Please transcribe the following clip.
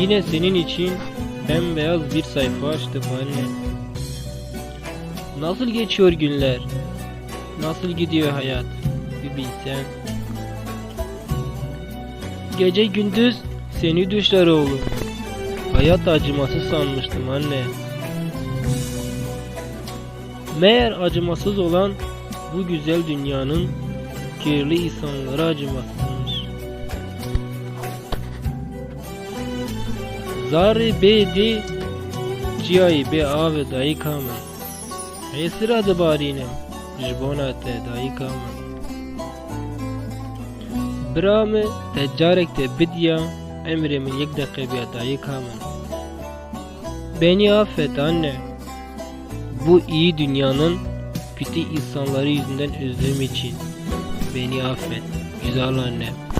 Yine senin için bembeyaz bir sayfa açtım anne. Nasıl geçiyor günler? Nasıl gidiyor hayat? Bir bilsen. Gece gündüz seni düşler oğlum. Hayat acımasız sanmıştım anne. Meğer acımasız olan bu güzel dünyanın kirli insanları acımasızmış. Zari bedi Ciyayı be ave dayı kamen Esra de barinem Jbonate dayı kamen Brame teccarek de bidya Emremin yek dakika bir dayı kamen Beni affet anne Bu iyi dünyanın kötü insanları yüzünden üzdüğüm için Beni affet güzel annem